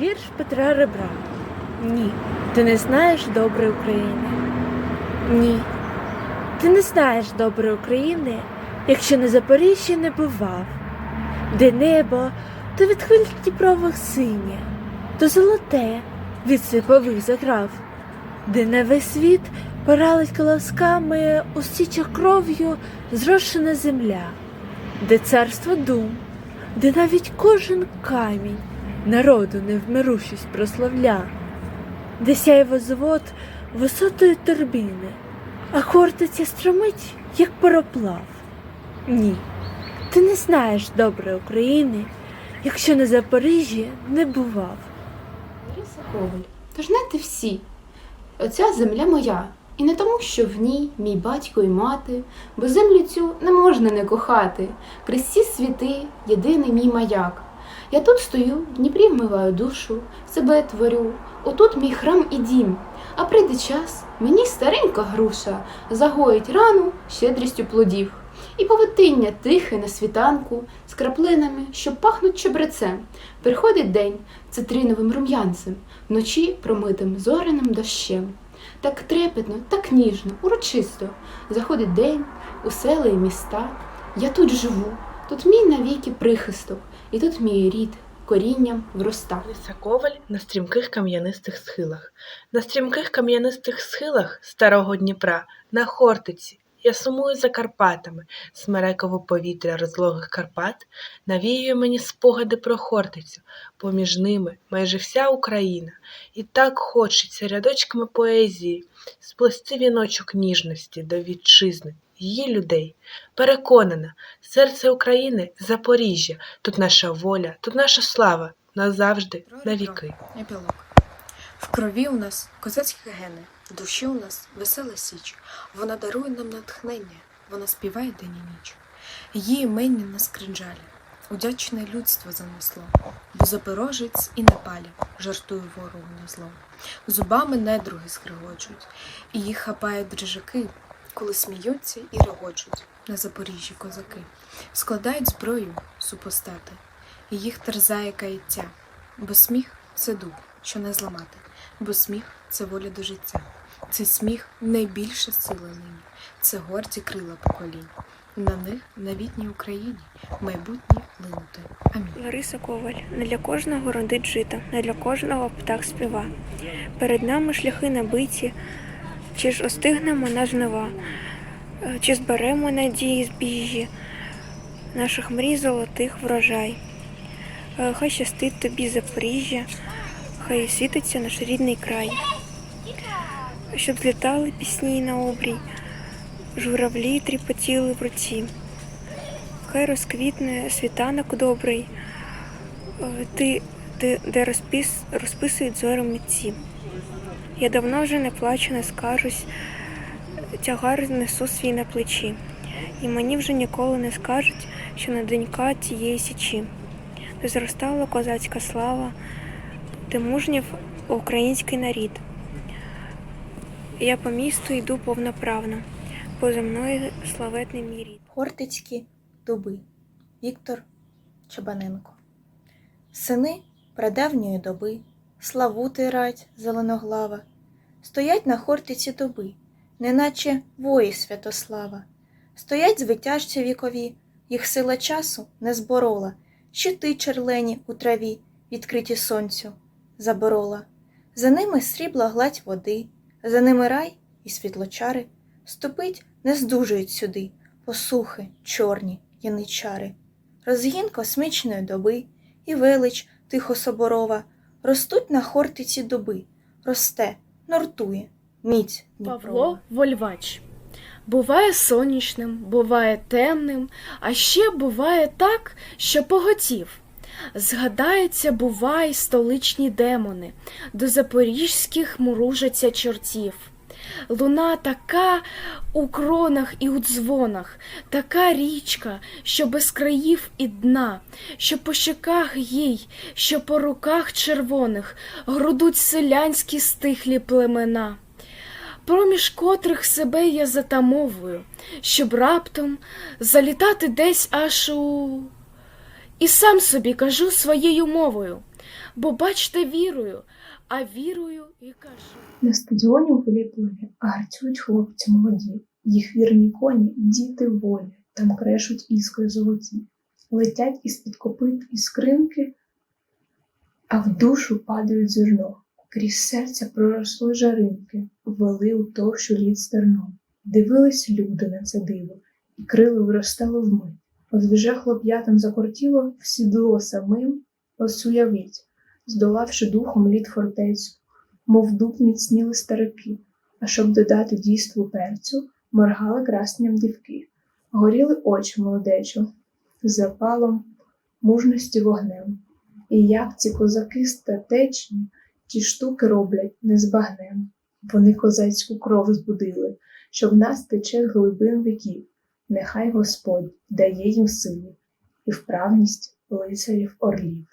Вірш Петра Ребра. Ні, ти не знаєш добре України. Ні, ти не знаєш добре України, якщо на Запоріжжі не бував, де небо то від хвиль Дніпрових синє, то золоте від свіпових заграв, де на весь світ поралить колосками у січах кров'ю зрошена земля, де царство дум, де навіть кожен камінь народу невмирущість прославля, де сяє звод висотої турбіни, а хортиця стромить, як пароплав. Ні, ти не знаєш добре України, якщо на Запоріжжі не бував. Лариса Коваль. Тож знаєте всі, оця земля моя, і не тому, що в ній мій батько і мати, бо землю цю не можна не кохати. Крізь всі світи єдиний мій маяк. Я тут стою, в Дніпрі вмиваю душу, себе творю, отут мій храм і дім. А прийде час, мені старенька груша загоїть рану щедрістю плодів. І повитиння тихе на світанку з краплинами, що пахнуть чебрецем. Приходить день цитриновим рум'янцем, вночі промитим зоряним дощем. Так трепетно, так ніжно, урочисто заходить день у села і міста. Я тут живу, тут мій навіки прихисток, і тут мій рід корінням вроста. Лиса Коваль на стрімких кам'янистих схилах. На стрімких кам'янистих схилах старого Дніпра, на Хортиці. Я сумую за Карпатами, смерекове повітря розлогих Карпат навіює мені спогади про Хортицю, поміж ними майже вся Україна. І так хочеться рядочками поезії сплести віночок ніжності до вітчизни, її людей. Переконана, серце України Запоріжжя, тут наша воля, тут наша слава, назавжди, навіки. Епілог. В крові у нас козацькі гени, душі у нас весела січ. Вона дарує нам натхнення, вона співає день і ніч. Її імення на скринжалі, удячне людство занесло, бо запорожець і не палі, жартує ворогу на зло. Зубами недруги скригочуть, і їх хапають дрижаки, коли сміються і регочуть. На Запоріжжі козаки. Складають зброю супостати, і їх терзає каяття, бо сміх це дух, що не зламати, бо сміх це воля до життя. Цей сміх найбільша сила нині, це горді крила поколінь. На них на вітній Україні майбутнє линути. Амінь. Лариса Коваль не для кожного родить жито, не для кожного птах співа. Перед нами шляхи набиті, чи ж остигнемо на жнива, Е, чи зберемо надії збіжжі, наших мрій золотих врожай. Е, Хай щастить тобі Запоріжжя, хай світиться наш рідний край, щоб злітали пісні на обрій, журавлі тріпотіли в руці. Хай розквітне світанок добрий, е, ти, ти де розпис, розписують зорі митці. Я давно вже не плачу, не скажусь, тягар несу свій на плечі, і мені вже ніколи не скажуть, що не донька тієї січі, де зростала козацька слава, де мужнів український нарід. Я по місту йду повноправно, поза мною славетний мій рід. Хортицькі дуби. Віктор Чабаненко. Сини прадавньої доби, Славути рать зеленоглава, Стоять на хортиці дуби, неначе вої Святослава. Стоять звитяжці вікові, їх сила часу не зборола, щити черлені у траві, відкриті сонцю, заборола. За ними срібла гладь води, за ними рай і світлочари, ступить, не здужують сюди, посухи, чорні яничари. Розгін космічної доби і велич тихособорова ростуть на хортиці дуби, росте, нортує, міць Дніпрова. Павло Вольвач. Буває сонячним, буває темним, а ще буває так, що поготів. Згадається, буває, столичні демони, до запорізьких муружаться чортів. Луна така у кронах і у дзвонах, така річка, що без країв і дна, що по щеках їй, що по руках червоних грудуть селянські стихлі племена проміж котрих себе я затамовую, щоб раптом залітати десь аж у. І сам собі кажу своєю мовою. Бо бачте вірою, а вірою і кажу. На стадіоні у волейболі гарцюють хлопці молоді, їх вірні коні, діти волі, там крешуть іскри золоті, летять із-під копит і скринки, а в душу падають зерно, крізь серця проросли жаринки, ввели у товщу лід стерно. Дивились люди на це диво, і крили виростали вмить. От хлоп'ятам закортіло в сідло самим, ось уявіть, здолавши духом лід фортецю, мов дуб міцніли старики, а щоб додати дійству перцю, моргали красням дівки, горіли очі молодечо, з запалом мужності вогнем. І як ці козаки статечні, ті штуки роблять не з багнем. Вони козацьку кров збудили, що в нас тече глибин віків. Нехай Господь дає їм силу і вправність лицарів орлів.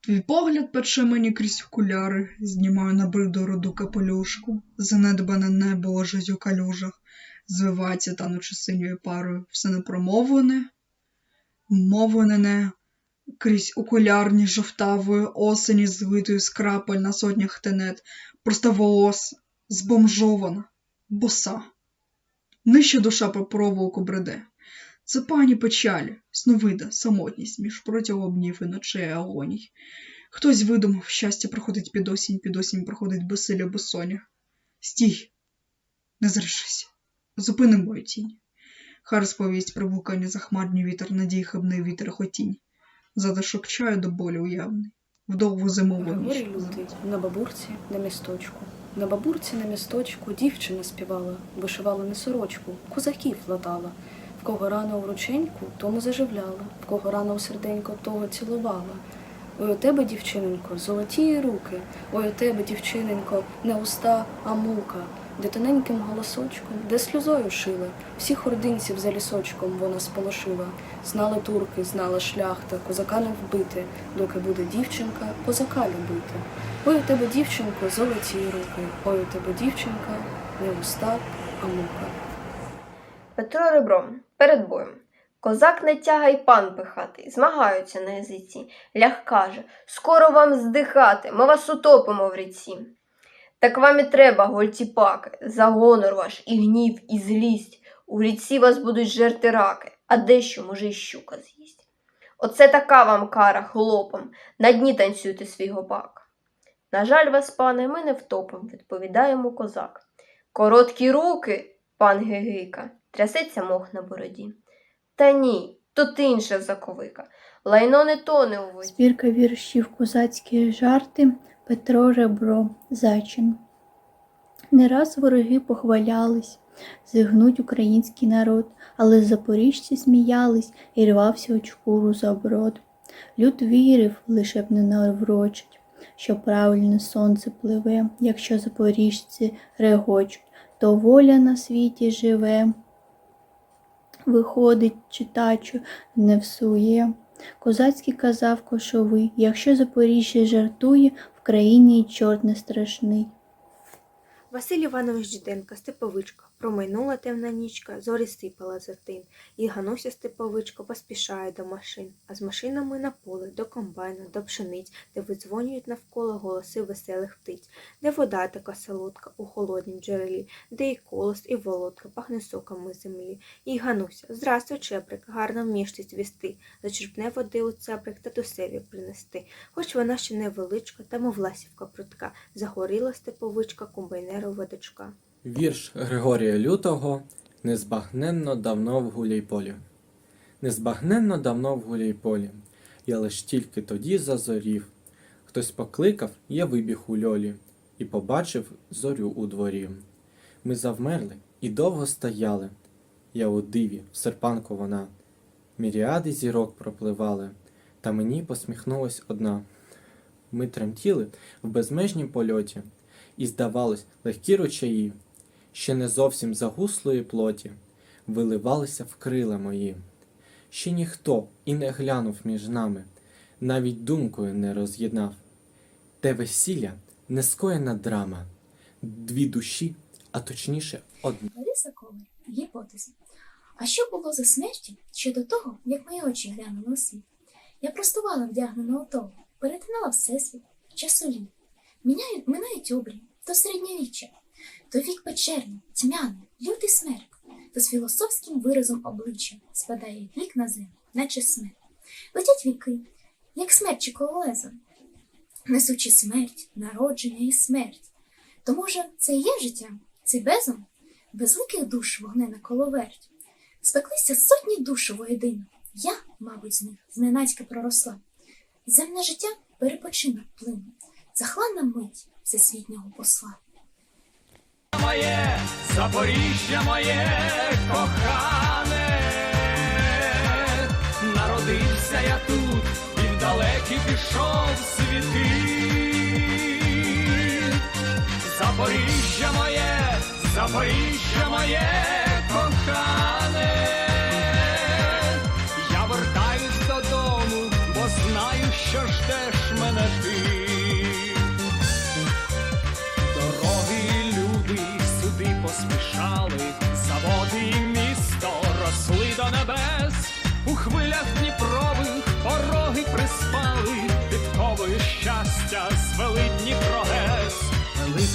Твій погляд пече мені крізь окуляри, знімаю на роду капелюшку, занедбане небо лежить у калюжах, звивається танучи синьою парою, все непромовлене, мовлене крізь окулярні жовтавої осені, злитою з крапель на сотнях тенет, просто волос, збомжована, боса. Нижче душа по проволоку бреде. Це пані печалі, сновида, самотність між протягомнів і ночей агоній. Хтось видумав, щастя проходить під осінь, під осінь проходить безсилля безсоня. Стій, не зрешись, зупини мою тінь. Хай розповість про блукання захмарні вітер, надій хибний вітер хотінь. Задишок чаю до болі уявний, в довгу зимову ніч. На бабурці на місточку. На бабурці на місточку дівчина співала, вишивала не сорочку, козаків латала. В кого рано у рученьку, тому заживляла, в кого рано у серденько, того цілувала. Ой у тебе, дівчиненько, золоті руки, ой у тебе, дівчиненько, не уста, а мука, де тоненьким голосочком, де сльозою шила, всіх ординців за лісочком вона сполошила. Знали турки, знала шляхта, козака не вбити, доки буде дівчинка, козака любити. Ой у тебе, дівчинко, золоті руки, ой у тебе, дівчинка, не уста, а мука. Петро ребром перед боєм. Козак не тягай пан пихатий, змагаються на язиці. Лях каже Скоро вам здихати, ми вас утопимо в ріці. Так вам і треба, гольтіпаки, за гонор ваш, і гнів, і злість. У ріці вас будуть жерти раки, а дещо, може, й щука з'їсть. Оце така вам кара хлопам, на дні танцюйте свій гопак. На жаль вас, пане, ми не втопим, відповідає йому козак. Короткі руки, пан Гигика, трясеться мох на бороді. Та ні, тут інша заковика. Лайно не тоне у воді. Збірка віршів козацькі жарти Петро Ребро Зачин. Не раз вороги похвалялись, зігнуть український народ, але запоріжці сміялись і рвався у шкуру за брод. Люд вірив, лише б не наврочить, що правильне сонце пливе, якщо запоріжці регочуть, то воля на світі живе. Виходить, читачу, не всує. Козацький казав кошовий, якщо Запоріжжя жартує, в країні й чорт не страшний. Василь Іванович Діденко, Степовичка, промайнула темна нічка, зорі сипала за тин. І Гануся Степовичко поспішає до машин, а з машинами на поле, до комбайна, до пшениць, де видзвонюють навколо голоси веселих птиць, де вода така солодка у холоднім джерелі, де і колос, і володка пахне соками землі. І Гануся, здрастуй, чеприк, гарно вмієш ти звісти, зачерпне води у цеприк та тусеві принести. Хоч вона ще невеличка, та мов ласівка прутка, загоріла степовичка комбайнерова дочка. Вірш Григорія Лютого Незбагненно давно в гуляйполі. Незбагненно давно в гуляйполі. Я лиш тільки тоді зазорів. Хтось покликав, я вибіг у льолі і побачив зорю у дворі. Ми завмерли і довго стояли. Я у диві, в серпанку вона. Міріади зірок пропливали, та мені посміхнулась одна. Ми тремтіли в безмежнім польоті, і, здавалось, легкі ручаї, ще не зовсім загуслої плоті, виливалися в крила мої. Ще ніхто і не глянув між нами, навіть думкою не роз'єднав. Те весілля не скоєна драма, дві душі, а точніше одна. Лариса Коваль. Гіпотеза. А що було за смертю ще до того, як мої очі глянули у світ? Я простувала вдягнена у того, перетинала всесвіт, часолі. Міняють, минають обрії, то середньовіччя, то вік печерний, тьмяний, лютий смерть, то з філософським виразом обличчя спадає вік на землю, наче смерть. Летять віки, як смерчі колезом, несучи смерть, народження і смерть. То, може, це і є життя, цей безум, безликих душ вогнена коловерть. Спеклися сотні душ воєдино. Я, мабуть, з них зненацька проросла. Земне життя перепочинок плину, захланна мить всесвітнього посла. Моє, Запоріжжя моє кохане, народився я тут і в далекі пішов світи. Запоріжжя моє, Запоріжжя моє кохане, я вертаюсь додому, бо знаю, що ждеш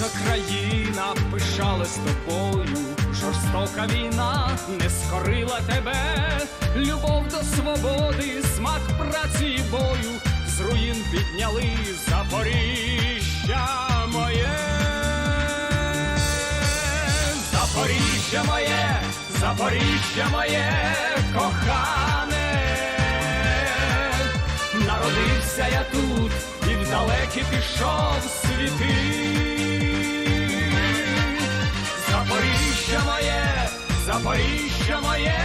Велика країна пишала з тобою, жорстока війна не скорила тебе, любов до свободи, смак праці і бою, з руїн підняли Запоріжжя моє. Запоріжжя моє, Запоріжжя моє кохане, народився я тут і в далекі пішов світи. Запоріжжя моє, Запоріжжя моє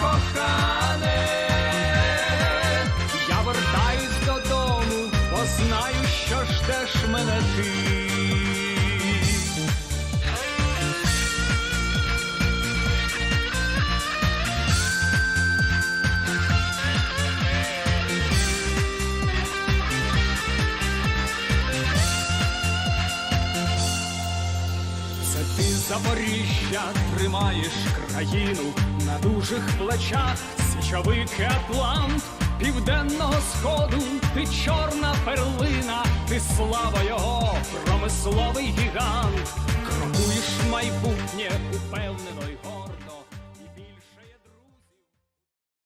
кохане, я вертаюсь додому, бо знаю, що ждеш мене ти. Це ти Запоріжжя тримаєш країну на дужих плечах, січовик Атлант, південного сходу, ти чорна перлина, ти слава його, промисловий гігант, крокуєш майбутнє упевнено й гордо.